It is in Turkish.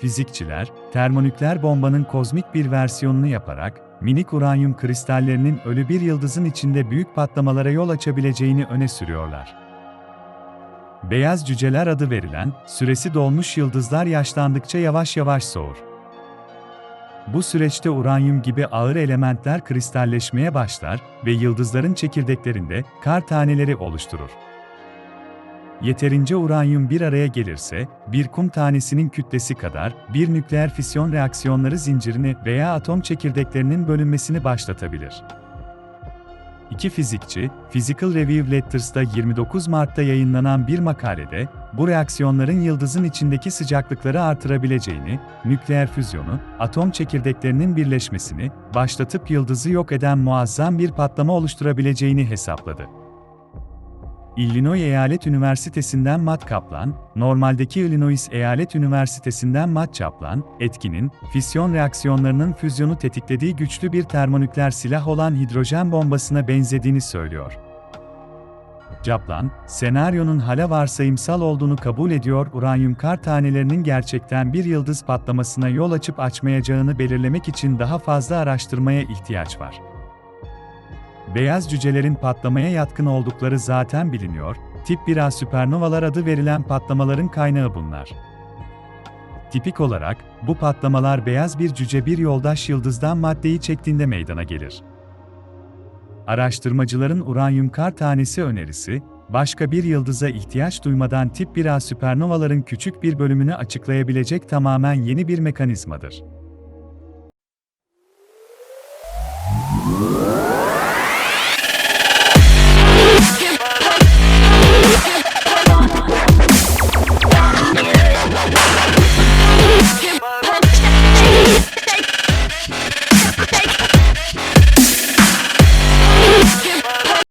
fizikçiler, termonükleer bombanın kozmik bir versiyonunu yaparak, minik uranyum kristallerinin ölü bir yıldızın içinde büyük patlamalara yol açabileceğini öne sürüyorlar. Beyaz cüceler adı verilen, süresi dolmuş yıldızlar yaşlandıkça yavaş yavaş soğur. Bu süreçte uranyum gibi ağır elementler kristalleşmeye başlar ve yıldızların çekirdeklerinde kar taneleri oluşturur. Yeterince uranyum bir araya gelirse, bir kum tanesinin kütlesi kadar bir nükleer fisyon reaksiyonları zincirini veya atom çekirdeklerinin bölünmesini başlatabilir. İki fizikçi, Physical Review Letters'ta 29 Mart'ta yayınlanan bir makalede, bu reaksiyonların yıldızın içindeki sıcaklıkları artırabileceğini, nükleer füzyonu, atom çekirdeklerinin birleşmesini, başlatıp yıldızı yok eden muazzam bir patlama oluşturabileceğini hesapladı. Illinois Eyalet Üniversitesi'nden Matt Kaplan, normaldeki Illinois Eyalet Üniversitesi'nden Matt Chaplan, etkinin, fisyon reaksiyonlarının füzyonu tetiklediği güçlü bir termonükleer silah olan hidrojen bombasına benzediğini söylüyor. Kaplan, senaryonun hala varsayımsal olduğunu kabul ediyor, uranyum kar tanelerinin gerçekten bir yıldız patlamasına yol açıp açmayacağını belirlemek için daha fazla araştırmaya ihtiyaç var. Beyaz cücelerin patlamaya yatkın oldukları zaten biliniyor, tip 1A süpernovalar adı verilen patlamaların kaynağı bunlar. Tipik olarak, bu patlamalar beyaz bir cüce bir yoldaş yıldızdan maddeyi çektiğinde meydana gelir. Araştırmacıların uranyum kar tanesi önerisi, başka bir yıldıza ihtiyaç duymadan tip 1A süpernovaların küçük bir bölümünü açıklayabilecek tamamen yeni bir mekanizmadır.